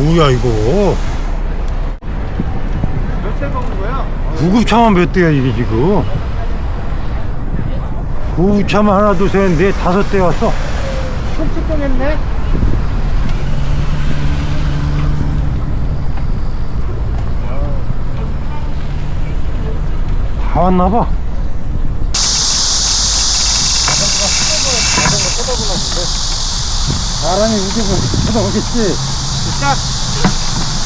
뭐야 이거? 몇대 먹는 거야? 구급차만 몇 대야 이게 지금? 구급차만 하나 둘셋넷 다섯 대 왔어. 했네? 다 왔나봐. 사람이 우겨서 쳐다보겠지 자, 아까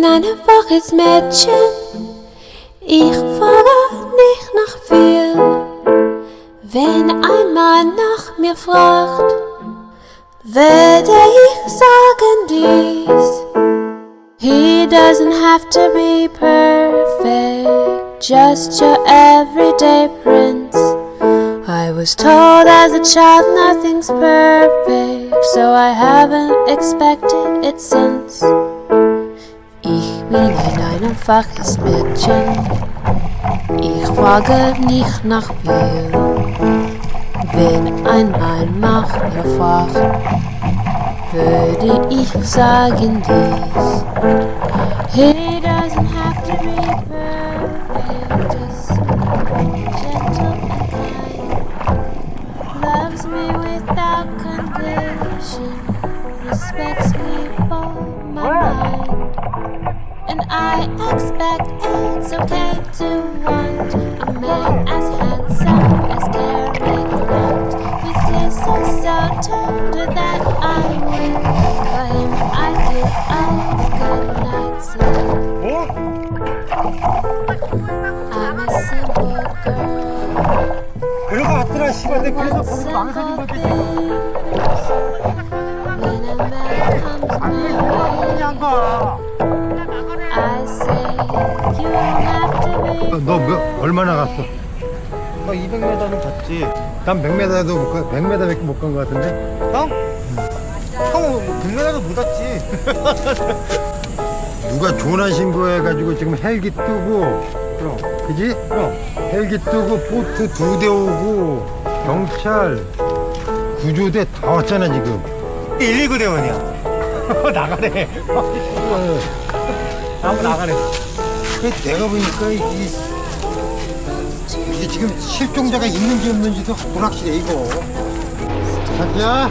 bin ein einfaches Mädchen, ich frage nicht nach viel. Wenn ein Mann nach mir fragt, werde ich sagen dies. He doesn't have to be perfect, just your everyday prince. I was told as a child nothing's perfect, so I haven't expected it since. Bin ein einfaches Mädchen, ich frage nicht nach viel. Wenn ein Mann nach mir fragt, würde ich sagen dies. He doesn't have to be perfect, just gentle and kind. Loves me without condition, respects me I expect it's okay to want a man as handsome as Cary Grant, with kisses so tender that I will. For him, I give all the good night sleep. 뭐? I'm a simple girl. 그러고 왔더라, 씨발. 내 그래서 want 거기 망설인 simple 거지. my 누가 way, 그냥 가. 너 몇, 얼마나 갔어? 너 200m는 갔지. 난 100m도 못 가, 100m밖에 못 간 것 같은데? 형? 형 100m도 못 왔지. 누가 조난 신고해가지고 지금 헬기 뜨고 그럼. 그지? 헬기 뜨고 보트 두 대 오고 경찰 구조대 다 왔잖아 지금 119 대원이야. 나가래. 한번 나가래. 그 내가 보니까 이, 이게 지금 실종자가 있는지 없는지도 불확실해 이거 자기야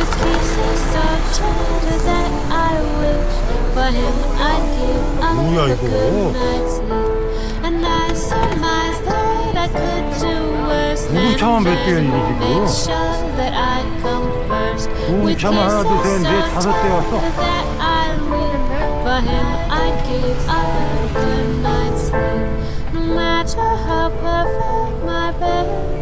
with kisses so tender that 뭐야, 이거? 우차만 몇 just 지금? 우차만 하나, 둘, 셋, 넷, 다섯 대 왔어. tender